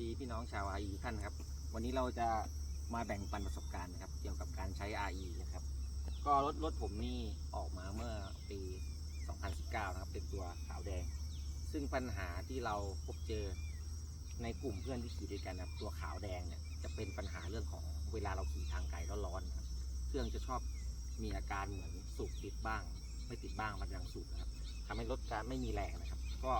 ดีพี่น้องชาว RE ทุกท่านครับ วันนี้เราจะมาแบ่งปันประสบการณ์นะครับ เกี่ยวกับการใช้ RE นะครับ ก็รถรถผมนี่ออกมาเมื่อปี 2019 นะครับ เป็นตัวขาวแดง ซึ่งปัญหาที่เราพบเจอในกลุ่มเพื่อนที่ขี่ด้วยกันนะครับตัวขาวแดงเนี่ยจะเป็นปัญหาเรื่องของเวลาเราขี่ทางไกลแล้วร้อนนะครับเครื่องจะชอบมีอาการเหมือนสูบติดบ้าง ไม่ติดบ้างมันยังสูบนะครับทำให้รถการไม่มีแรงนะครับ ก็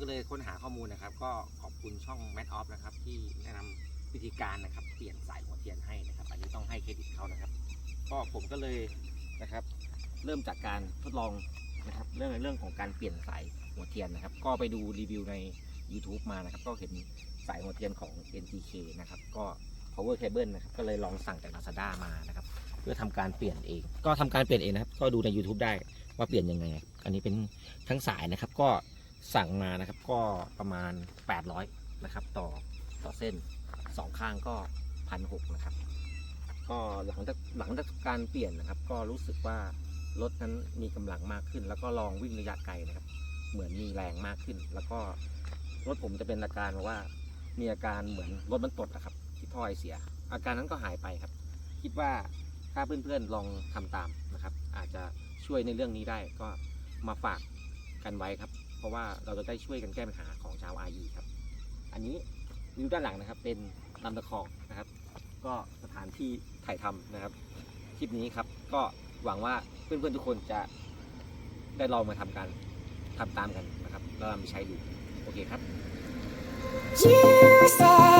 ก็เลยค้นหาข้อมูลนะครับ ก็ขอบคุณช่อง m a t Off นะครับ ที่แนะนำวิธีการนะครับ เปลี่ยนสายหัวเทียนให้นะครับ อันนี้ต้องให้เครดิตเขานะครับ ก็ผมก็เลยนะครับ เริ่มจากการทดลองนะครับเรื่องในเรื่องของการเปลี่ยนสายหัวเทียนนะครับ ก็ไปดูรีวิวใน YouTube มานะครับ ก็เห็นสายหัวเทียนของ NTK นะครับ ก็ power cable นะครับ ก็เลยลองสั่งจาก Lazada มานะครับ เพื่อทำการเปลี่ยนเอง ก็ทำการเปลี่ยนเองนะครับ ก็ดูใน YouTube ได้ว่าเปลี่ยนยังไง อันนี้เป็นทั้งสายนะครับ ก็ สั่งมานะครับก็ประมาณ 800นะครับต่อต่อเส้นสองข้างก็พันหกนะครับ ก็หลังจากหลังจากการเปลี่ยนนะครับ ก็รู้สึกว่ารถนั้นมีกำลังมากขึ้น แล้วก็ลองวิ่งระยะไกลนะครับ เหมือนมีแรงมากขึ้น แล้วก็รถผมจะเป็นอาการว่ามีอาการเหมือนรถมันตดนะครับ ที่ท่อไอเสีย อาการนั้นก็หายไปครับ คิดว่าถ้าเพื่อนๆลองทำตามนะครับ อาจจะช่วยในเรื่องนี้ได้ก็มาฝากกันไว้ครับ ราะว่าเราจะได้ช่วยกันแก้ปัญหาของชาวอายีครับ อันนี้วิวด้านหลังนะครับ เป็นลำตะคองนะครับ ก็สถานที่ถ่ายทำนะครับคลิปนี้ครับก็หวังว่าเพื่อนๆทุกคนจะได้ลองมาทำกันทำตามกันนะครับแล้วนำไปใช้ดูโอเคครับ You say